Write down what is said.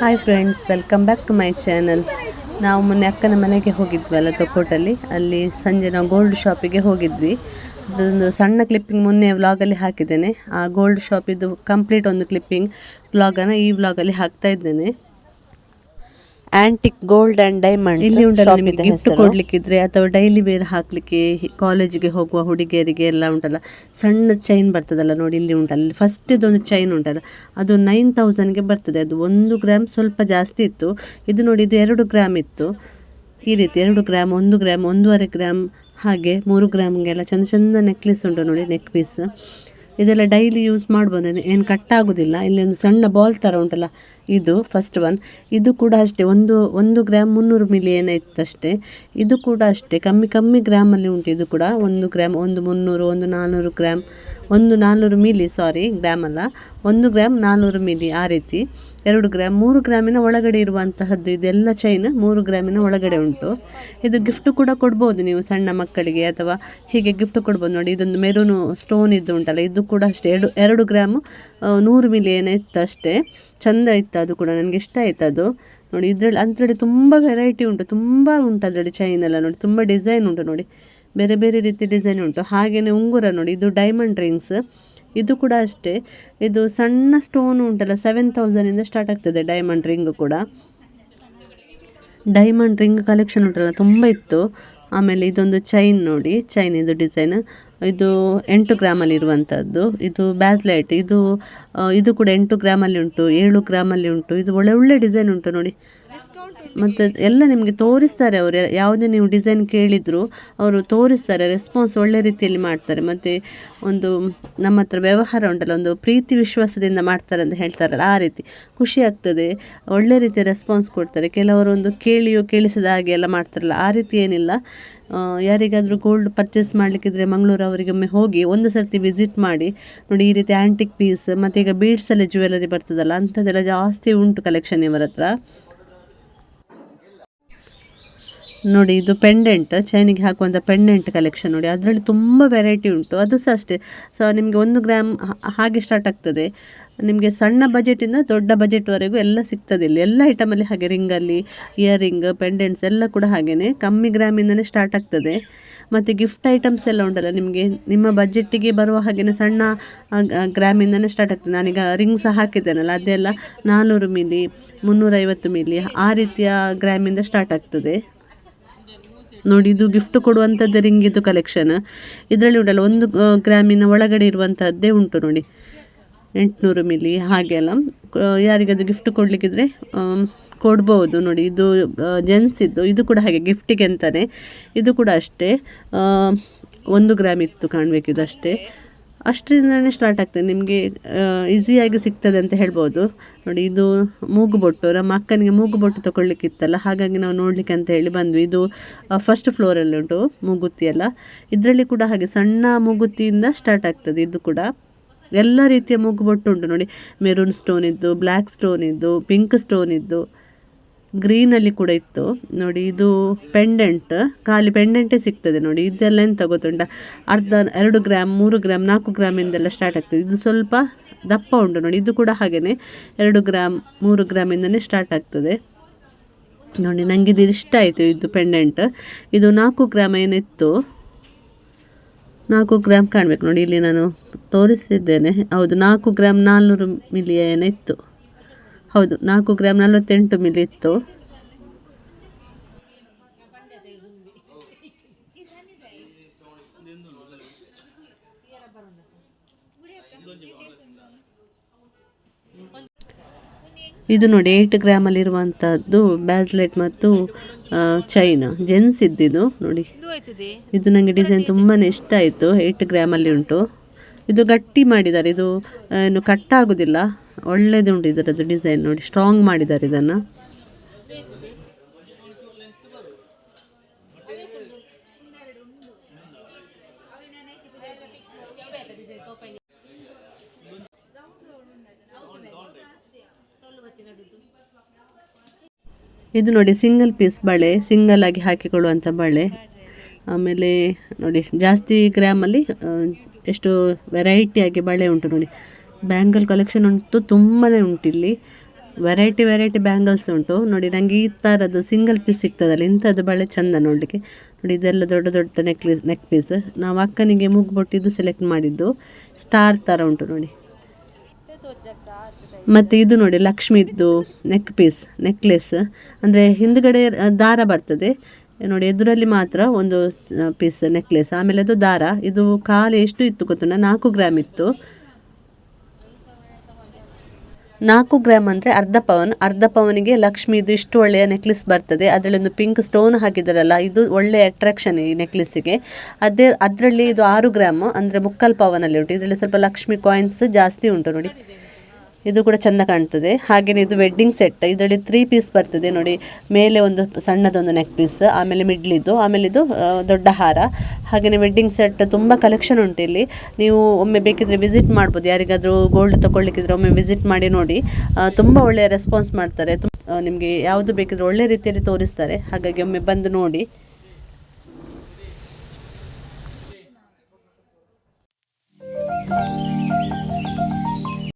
Hi friends welcome back to my channel ನಾವು ಮೊನ್ನೆ ಅಕ್ಕನ ಮನೆಗೆ ಹೋಗಿದ್ವಲ್ಲ ತೊಕ್ಕೋಟಲ್ಲಿ ಅಲ್ಲಿ ಸಂಜೆ ನಾವು ಗೋಲ್ಡ್ ಶಾಪಿಗೆ ಹೋಗಿದ್ವಿ. ಅದೊಂದು ಸಣ್ಣ ಕ್ಲಿಪ್ಪಿಂಗ್ ಮೊನ್ನೆ ವ್ಲಾಗಲ್ಲಿ ಹಾಕಿದ್ದೇನೆ. ಆ ಗೋಲ್ಡ್ ಶಾಪಿದ್ದು ಕಂಪ್ಲೀಟ್ ಒಂದು ಕ್ಲಿಪ್ಪಿಂಗ್ ವ್ಲಾಗನ್ನು ಈ ವ್ಲಾಗಲ್ಲಿ ಹಾಕ್ತಾ ಇದ್ದೇನೆ. ಆಂಟಿಕ್ ಗೋಲ್ಡ್ ಅಂಡ್ ಡೈಮಂಡ್ ಇಲ್ಲಿ ಉಂಟಲ್ಲ ನಿಮಗೆ ಗಿಫ್ಟ್ ಕೊಡ್ಲಿಕ್ಕಿದ್ರೆ ಅಥವಾ ಡೈಲಿ ವೇರ್ ಹಾಕ್ಲಿಕ್ಕೆ ಕಾಲೇಜಿಗೆ ಹೋಗುವ ಹುಡುಗಿಯರಿಗೆ ಎಲ್ಲ ಉಂಟಲ್ಲ. ಸಣ್ಣ ಚೈನ್ ಬರ್ತದಲ್ಲ ನೋಡಿ ಇಲ್ಲಿ ಉಂಟಲ್ಲ. ಇಲ್ಲಿ ಫಸ್ಟ್ ಇದೊಂದು ಚೈನ್ ಉಂಟಲ್ಲ. ಅದು ನೈನ್ ತೌಸಂಡ್ಗೆ ಬರ್ತದೆ. ಅದು ಒಂದು ಗ್ರಾಮ್ ಸ್ವಲ್ಪ ಜಾಸ್ತಿ ಇತ್ತು. ಇದು ನೋಡಿ ಇದು ಎರಡು ಗ್ರಾಮ್ ಇತ್ತು. ಈ ರೀತಿ ಎರಡು ಗ್ರಾಮ್ ಒಂದು ಗ್ರಾಮ್ ಒಂದೂವರೆ ಗ್ರಾಮ್ ಹಾಗೆ ಮೂರು ಗ್ರಾಮ್ಗೆಲ್ಲ ಚಂದ ಚಂದ ನೆಕ್ಲೆಸ್ ಉಂಟು ನೋಡಿ ನೆಕ್ ಪೀಸ್ ಇದೆಲ್ಲ ಡೈಲಿ ಯೂಸ್ ಮಾಡ್ಬೋದು. ಏನು ಕಟ್ ಆಗೋದಿಲ್ಲ. ಇಲ್ಲಿ ಒಂದು ಸಣ್ಣ ಬಾಲ್ ಥರ ಉಂಟಲ್ಲ, ಇದು ಫಸ್ಟ್ ಒನ್ ಇದು ಕೂಡ ಅಷ್ಟೇ, ಒಂದು ಒಂದು ಗ್ರಾಮ್ ಮುನ್ನೂರು ಮಿಲಿ ಇತ್ತು ಅಷ್ಟೇ. ಇದು ಕೂಡ ಅಷ್ಟೇ, ಕಮ್ಮಿ ಕಮ್ಮಿ ಗ್ರಾಮಲ್ಲಿ ಉಂಟು. ಇದು ಕೂಡ ಒಂದು ಗ್ರಾಮ್ ಒಂದು ಮುನ್ನೂರು, ಒಂದು ನಾನ್ನೂರು ಗ್ರಾಮ್ ಒಂದು ನಾನ್ನೂರು ಮಿಲಿ ಸಾರಿ ಗ್ರಾಮ್ ಅಲ್ಲ. ಒಂದು ಗ್ರಾಮ್ ನಾನ್ನೂರು ಮಿಲಿ ಆ ರೀತಿ. ಎರಡು ಗ್ರಾಮ್ ಮೂರು ಗ್ರಾಮಿನ ಒಳಗಡೆ ಇರುವಂತಹದ್ದು, ಇದೆಲ್ಲ ಚೈನ್ ಮೂರು ಗ್ರಾಮಿನ ಒಳಗಡೆ ಉಂಟು. ಇದು ಗಿಫ್ಟ್ ಕೂಡ ಕೊಡ್ಬೋದು ನೀವು ಸಣ್ಣ ಮಕ್ಕಳಿಗೆ, ಅಥವಾ ಹೀಗೆ ಗಿಫ್ಟ್ ಕೊಡ್ಬೋದು ನೋಡಿ. ಇದೊಂದು ಮೆರೂನು ಸ್ಟೋನ್ ಇದ್ದು ಉಂಟಲ್ಲ, ಇದು ಕೂಡ ಅಷ್ಟೇ. ಎರಡು ಎರಡು ಗ್ರಾಮು ನೂರು ಮಿಲಿ ಏನಿತ್ತು ಅಷ್ಟೇ. ಚಂದ ಇತ್ತು ಅದು ಕೂಡ, ನನಗೆ ಇಷ್ಟ ಆಯ್ತು ಅದು. ನೋಡಿ, ಇದರಲ್ಲಿ ಅದರಲ್ಲಿ ತುಂಬ ವೆರೈಟಿ ಉಂಟು, ತುಂಬ ಉಂಟು ಅದರಲ್ಲಿ ಚೈನ್ ಎಲ್ಲ ನೋಡಿ. ತುಂಬ ಡಿಸೈನ್ ಉಂಟು ನೋಡಿ. ಬೇರೆ ಬೇರೆ ರೀತಿ ಡಿಸೈನ್ ಉಂಟು. ಹಾಗೆಯೇ ಉಂಗುರ ನೋಡಿ, ಇದು ಡೈಮಂಡ್ ರಿಂಗ್ಸ್ ಇದು ಕೂಡ ಅಷ್ಟೇ. ಇದು ಸಣ್ಣ ಸ್ಟೋನ್ ಉಂಟಲ್ಲ ಸೆವೆನ್ ತೌಸಂಡಿಂದ ಸ್ಟಾರ್ಟ್ ಆಗ್ತದೆ ಡೈಮಂಡ್ ರಿಂಗ್ ಕೂಡ. ಡೈಮಂಡ್ ರಿಂಗ್ ಕಲೆಕ್ಷನ್ ಉಂಟಲ್ಲ, ತುಂಬ ಇತ್ತು. ಆಮೇಲೆ ಇದೊಂದು ಚೈನ್ ನೋಡಿ ಚೈನ್ ಇದು ಡಿಸೈನ್ ಇದು ಎಂಟು ಗ್ರಾಮಲ್ಲಿ ಇರುವಂಥದ್ದು ಇದು ಬ್ಯಾಸ್ಲೈಟ್ ಇದು ಇದು ಕೂಡ ಎಂಟು ಗ್ರಾಮಲ್ಲಿ ಉಂಟು, ಏಳು ಗ್ರಾಮಲ್ಲಿ ಉಂಟು. ಇದು ಒಳ್ಳೆ ಒಳ್ಳೆ ಡಿಸೈನ್ ಉಂಟು ನೋಡಿ. ಮತ್ತು ಎಲ್ಲ ನಿಮಗೆ ತೋರಿಸ್ತಾರೆ ಅವರು. ಯಾವುದೇ ನೀವು ಡಿಸೈನ್ ಕೇಳಿದರೂ ಅವರು ತೋರಿಸ್ತಾರೆ ರೆಸ್ಪಾನ್ಸ್ ಒಳ್ಳೆ ರೀತಿಯಲ್ಲಿ ಮಾಡ್ತಾರೆ. ಮತ್ತು ಒಂದು ನಮ್ಮ ಹತ್ರ ವ್ಯವಹಾರ ಉಂಟಲ್ಲ, ಒಂದು ಪ್ರೀತಿ ವಿಶ್ವಾಸದಿಂದ ಮಾಡ್ತಾರೆ ಅಂತ ಹೇಳ್ತಾರಲ್ಲ ಆ ರೀತಿ. ಖುಷಿ ಆಗ್ತದೆ. ಒಳ್ಳೆ ರೀತಿಯ ರೆಸ್ಪಾನ್ಸ್ ಕೊಡ್ತಾರೆ. ಕೆಲವರು ಒಂದು ಕೇಳಿಯೋ ಕೇಳಿಸದ ಹಾಗೆ ಎಲ್ಲ ಮಾಡ್ತಾರಲ್ಲ, ಆ ರೀತಿ ಏನಿಲ್ಲ. ಯಾರಿಗಾದರೂ ಗೋಲ್ಡ್ ಪರ್ಚೇಸ್ ಮಾಡಲಿಕ್ಕಿದ್ರೆ ಮಂಗಳೂರು ಅವರಿಗೊಮ್ಮೆ ಹೋಗಿ ಒಂದು ಸರ್ತಿ ವಿಸಿಟ್ ಮಾಡಿ. ನೋಡಿ ಈ ರೀತಿ ಆ್ಯಂಟಿಕ್ ಪೀಸ್ ಮತ್ತು ಈಗ ಬೀಡ್ಸಲ್ಲಿ ಜ್ಯುವೆಲರಿ ಬರ್ತದಲ್ಲ, ಅಂಥದ್ದೆಲ್ಲ ಜಾಸ್ತಿ ಉಂಟು ಕಲೆಕ್ಷನ್ ಇವರ ಹತ್ರ. ನೋಡಿ, ಇದು ಪೆಂಡೆಂಟ್ ಚೈನಿಗೆ ಹಾಕುವಂಥ ಪೆಂಡೆಂಟ್ ಕಲೆಕ್ಷನ್ ನೋಡಿ. ಅದರಲ್ಲಿ ತುಂಬ ವೆರೈಟಿ ಉಂಟು. ಅದು ಸಹ ಅಷ್ಟೇ. ಸೊ ನಿಮಗೆ ಒಂದು ಗ್ರಾಮ್ ಹಾಗೆ ಸ್ಟಾರ್ಟ್ ಆಗ್ತದೆ. ನಿಮಗೆ ಸಣ್ಣ ಬಜೆಟಿಂದ ದೊಡ್ಡ ಬಜೆಟ್ವರೆಗೂ ಎಲ್ಲ ಸಿಗ್ತದೆ ಇಲ್ಲಿ. ಎಲ್ಲ ಐಟಮಲ್ಲಿ ಹಾಗೆ ರಿಂಗಲ್ಲಿ ಇಯರಿಂಗ್ ಪೆಂಡೆಂಟ್ಸ್ ಎಲ್ಲ ಕೂಡ ಹಾಗೆಯೇ ಕಮ್ಮಿ ಗ್ರಾಮಿಂದನೇ ಸ್ಟಾರ್ಟ್ ಆಗ್ತದೆ. ಮತ್ತು ಗಿಫ್ಟ್ ಐಟಮ್ಸ್ ಎಲ್ಲ ಉಂಟಲ್ಲ, ನಿಮಗೆ ನಿಮ್ಮ ಬಜೆಟ್ಟಿಗೆ ಬರುವ ಹಾಗೆಯೇ ಸಣ್ಣ ಗ್ರಾಮಿಂದನೇ ಸ್ಟಾರ್ಟ್ ಆಗ್ತದೆ. ನಾನೀಗ ರಿಂಗ್ ಸಹ ಹಾಕಿದ್ದೇನಲ್ಲ, ಅದೆಲ್ಲ ನಾನ್ನೂರು ಮಿಲಿ ಮುನ್ನೂರೈವತ್ತು ಮಿಲಿ ಆ ರೀತಿಯ ಗ್ರಾಮಿಂದ ಸ್ಟಾರ್ಟ್ ಆಗ್ತದೆ. ನೋಡಿ, ಇದು ಗಿಫ್ಟ್ ಕೊಡುವಂಥದ್ದು ರಿಂಗಿದು ಕಲೆಕ್ಷನ್ ಇದರಲ್ಲಿ ಉಂಟಲ್ಲ, ಒಂದು ಗ್ರಾಮಿನ ಒಳಗಡೆ ಇರುವಂಥದ್ದೇ ಉಂಟು ನೋಡಿ. ಎಂಟುನೂರು ಮಿಲಿ ಹಾಗೆಲ್ಲ ಯಾರಿಗದು ಗಿಫ್ಟ್ ಕೊಡಲಿಕ್ಕಿದ್ರೆ ಕೊಡ್ಬೋದು ನೋಡಿ. ಇದು ಜೆಂಟ್ಸ್ ಇದ್ದು ಇದು ಕೂಡ ಹಾಗೆ ಗಿಫ್ಟಿಗೆ ಅಂತಾನೆ. ಇದು ಕೂಡ ಅಷ್ಟೇ. ಒಂದು ಗ್ರಾಮ್ ಇತ್ತು ಕಾಣಬೇಕು ಇದಷ್ಟೇ ಅಷ್ಟರಿಂದನೇ ಸ್ಟಾರ್ಟ್ ಆಗ್ತದೆ. ನಿಮಗೆ ಈಸಿಯಾಗಿ ಸಿಗ್ತದೆ ಅಂತ ಹೇಳ್ಬೋದು. ನೋಡಿ, ಇದು ಮೂಗುಬೊಟ್ಟು ನಮ್ಮ ಅಕ್ಕನಿಗೆ ಮೂಗುಬೊಟ್ಟು ತೊಗೊಳ್ಲಿಕ್ಕಿತ್ತಲ್ಲ ಹಾಗಾಗಿ ನಾವು ನೋಡಲಿಕ್ಕೆ ಅಂತ ಹೇಳಿ ಬಂದ್ವಿ. ಇದು ಫಸ್ಟ್ ಫ್ಲೋರಲ್ಲಿ ಉಂಟು, ಮೂಗುತ್ತಿ ಎಲ್ಲ. ಇದರಲ್ಲಿ ಕೂಡ ಹಾಗೆ ಸಣ್ಣ ಮೂಗುತಿಯಿಂದ ಸ್ಟಾರ್ಟ್ ಆಗ್ತದೆ ಇದು ಕೂಡ. ಎಲ್ಲ ರೀತಿಯ ಮೂಗುಬೊಟ್ಟು ಉಂಟು. ನೋಡಿ ಮೆರೂನ್ ಸ್ಟೋನ್ ಇದ್ದು ಬ್ಲ್ಯಾಕ್ ಸ್ಟೋನ್ ಇದ್ದು ಪಿಂಕ್ ಸ್ಟೋನ್ ಇದ್ದು. ಗ್ರೀನಲ್ಲಿ ಕೂಡ ಇತ್ತು. ನೋಡಿ, ಇದು ಪೆಂಡೆಂಟ್ ಖಾಲಿ ಪೆಂಡೆಂಟೇ ಸಿಗ್ತದೆ. ನೋಡಿ, ಇದೆಲ್ಲ ಎಂತ ಗೊತ್ತುಂಟ? ಅರ್ಧ ಎರಡು ಗ್ರಾಮ್, ಮೂರು ಗ್ರಾಮ್, ನಾಲ್ಕು ಗ್ರಾಮಿಂದೆಲ್ಲ ಸ್ಟಾರ್ಟ್ ಆಗ್ತದೆ. ಇದು ಸ್ವಲ್ಪ ದಪ್ಪ ಉಂಟು. ನೋಡಿ, ಇದು ಕೂಡ ಹಾಗೆಯೇ ಎರಡು ಗ್ರಾಮ್, ಮೂರು ಗ್ರಾಮಿಂದನೇ ಸ್ಟಾರ್ಟ್ ಆಗ್ತದೆ. ನೋಡಿ ನನಗೆ ಇದು ಇಷ್ಟ ಆಯಿತು, ಇದು ಪೆಂಡೆಂಟ್ ಇದು ನಾಲ್ಕು ಗ್ರಾಮ್ ಏನಿತ್ತು? ನಾಲ್ಕು ಗ್ರಾಮ್ ಕಾಣಬೇಕು. ನೋಡಿ, ಇಲ್ಲಿ ನಾನು ತೋರಿಸಿದ್ದೇನೆ. ಹೌದು, ನಾಲ್ಕು ಗ್ರಾಮ್ ನಾಲ್ನೂರು ಮಿಲಿ ಏನಿತ್ತು. ಹೌದು, ನಾಲ್ಕು ಗ್ರಾಮ್ ನಲವತ್ತೆಂಟು ಮಿಲಿ ಇತ್ತು. ಇದು ನೋಡಿ ಏಯ್ಟ್ ಗ್ರಾಮಲ್ಲಿರುವಂಥದ್ದು ಬ್ಯಾಸ್ಲೆಟ್ ಮತ್ತು ಚೈನ್ ಜೆನ್ಸ್ ಇದ್ದಿದ್ದು ನೋಡಿ. ಇದು ನನಗೆ ಡಿಸೈನ್ ತುಂಬಾ ಇಷ್ಟ ಆಯಿತು ಏಯ್ಟ್ ಗ್ರಾಮಲ್ಲಿ ಉಂಟು. ಇದು ಗಟ್ಟಿ ಮಾಡಿದ್ದಾರೆ, ಇದು ಏನು ಕಟ್ ಆಗೋದಿಲ್ಲ. ಒಳ್ಳೆಯದುಂಟು ಇದರದ್ದು ಡಿಸೈನ್ ನೋಡಿ ಸ್ಟ್ರಾಂಗ್ ಮಾಡಿದ್ದಾರೆ ಇದನ್ನು. ಇದು ನೋಡಿ ಸಿಂಗಲ್ ಪೀಸ್ ಬಳೆ ಸಿಂಗಲ್ ಆಗಿ ಹಾಕಿಕೊಳ್ಳುವಂಥ ಬಳೆ. ಆಮೇಲೆ ನೋಡಿ ಜಾಸ್ತಿ ಗ್ರಾಮಲ್ಲಿ ಎಷ್ಟು ವೆರೈಟಿಯಾಗಿ ಬಳೆ ಉಂಟು ನೋಡಿ. ಬ್ಯಾಂಗಲ್ ಕಲೆಕ್ಷನ್ ಉಂಟು ತುಂಬಾ ಉಂಟು ಇಲ್ಲಿ. ವೆರೈಟಿ ವೆರೈಟಿ ಬ್ಯಾಂಗಲ್ಸ್ ಉಂಟು. ನೋಡಿ ನನಗೆ ಈ ಥರದ್ದು ಸಿಂಗಲ್ ಪೀಸ್ ಸಿಗ್ತದಲ್ಲ, ಇಂಥದ್ದು ಬಳೆ ಚಂದ ನೋಡಲಿಕ್ಕೆ. ನೋಡಿ, ಇದೆಲ್ಲ ದೊಡ್ಡ ದೊಡ್ಡ ನೆಕ್ಲೆಸ್ ನೆಕ್ ಪೀಸ್ ನಾವು ಅಕ್ಕನಿಗೆ ಮುಗ್ಬೊಟ್ಟಿದ್ದು ಸೆಲೆಕ್ಟ್ ಮಾಡಿದ್ದು ಸ್ಟಾರ್ ಥರ ಉಂಟು ನೋಡಿ. ಮತ್ತು ಇದು ನೋಡಿ, ಲಕ್ಷ್ಮಿದ್ದು ನೆಕ್ ಪೀಸ್ ನೆಕ್ಲೆಸ್ ಅಂದರೆ ಹಿಂದುಗಡೆ ದಾರ ಬರ್ತದೆ. ನೋಡಿ, ಎದುರಲ್ಲಿ ಮಾತ್ರ ಒಂದು ಪೀಸ್ ನೆಕ್ಲೆಸ್ ಆಮೇಲೆ ಅದು ದಾರ. ಇದು ಕಾಲು ಎಷ್ಟು ಇತ್ತು ಗೊತ್ತುಂಟ? ನಾಲ್ಕು ಗ್ರಾಮ್ ಇತ್ತು. ನಾಲ್ಕು ಗ್ರಾಮ್ ಅಂದರೆ ಅರ್ಧ ಪವನ್. ಅರ್ಧ ಪವನಿಗೆ ಲಕ್ಷ್ಮಿದು ಇಷ್ಟು ಒಳ್ಳೆಯ ನೆಕ್ಲೆಸ್ ಬರ್ತದೆ. ಅದರಲ್ಲಿ ಒಂದು ಪಿಂಕ್ ಸ್ಟೋನ್ ಹಾಕಿದಾರಲ್ಲ, ಇದು ಒಳ್ಳೆಯ ಅಟ್ರಾಕ್ಷನ್ ಈ ನೆಕ್ಲೆಸ್ಸಿಗೆ. ಅದೇ, ಅದರಲ್ಲಿ ಇದು ಆರು ಗ್ರಾಮ್, ಅಂದರೆ ಮುಕ್ಕಾಲು ಪವನಲ್ಲಿ ಉಂಟು. ಇದರಲ್ಲಿ ಸ್ವಲ್ಪ ಲಕ್ಷ್ಮಿ ಕಾಯಿನ್ಸ್ ಜಾಸ್ತಿ ಉಂಟು ನೋಡಿ. ಇದು ಕೂಡ ಚೆಂದ ಕಾಣ್ತದೆ. ಹಾಗೆಯೇ ಇದು ವೆಡ್ಡಿಂಗ್ ಸೆಟ್ ಇದರಲ್ಲಿ ತ್ರೀ ಪೀಸ್ ಬರ್ತದೆ ನೋಡಿ. ಮೇಲೆ ಒಂದು ಸಣ್ಣದೊಂದು ನೆಕ್ ಪೀಸ್ ಆಮೇಲೆ ಮಿಡ್ಲಿದ್ದು ಆಮೇಲೆ ಇದು ದೊಡ್ಡ ಹಾರ. ಹಾಗೆಯೇ ವೆಡ್ಡಿಂಗ್ ಸೆಟ್ ತುಂಬ ಕಲೆಕ್ಷನ್ ಉಂಟು ಇಲ್ಲಿ. ನೀವು ಒಮ್ಮೆ ಬೇಕಿದ್ರೆ ವಿಸಿಟ್ ಮಾಡ್ಬೋದು. ಯಾರಿಗಾದರೂ ಗೋಲ್ಡ್ ತೊಗೊಳ್ಳಿಕ್ಕಿದ್ರೆ ಒಮ್ಮೆ ವಿಸಿಟ್ ಮಾಡಿ ನೋಡಿ. ತುಂಬ ಒಳ್ಳೆಯ ರೆಸ್ಪಾನ್ಸ್ ಮಾಡ್ತಾರೆ. ನಿಮಗೆ ಯಾವುದು ಬೇಕಿದ್ರೆ ಒಳ್ಳೆ ರೀತಿಯಲ್ಲಿ ತೋರಿಸ್ತಾರೆ. ಹಾಗಾಗಿ ಒಮ್ಮೆ ಬಂದು ನೋಡಿ.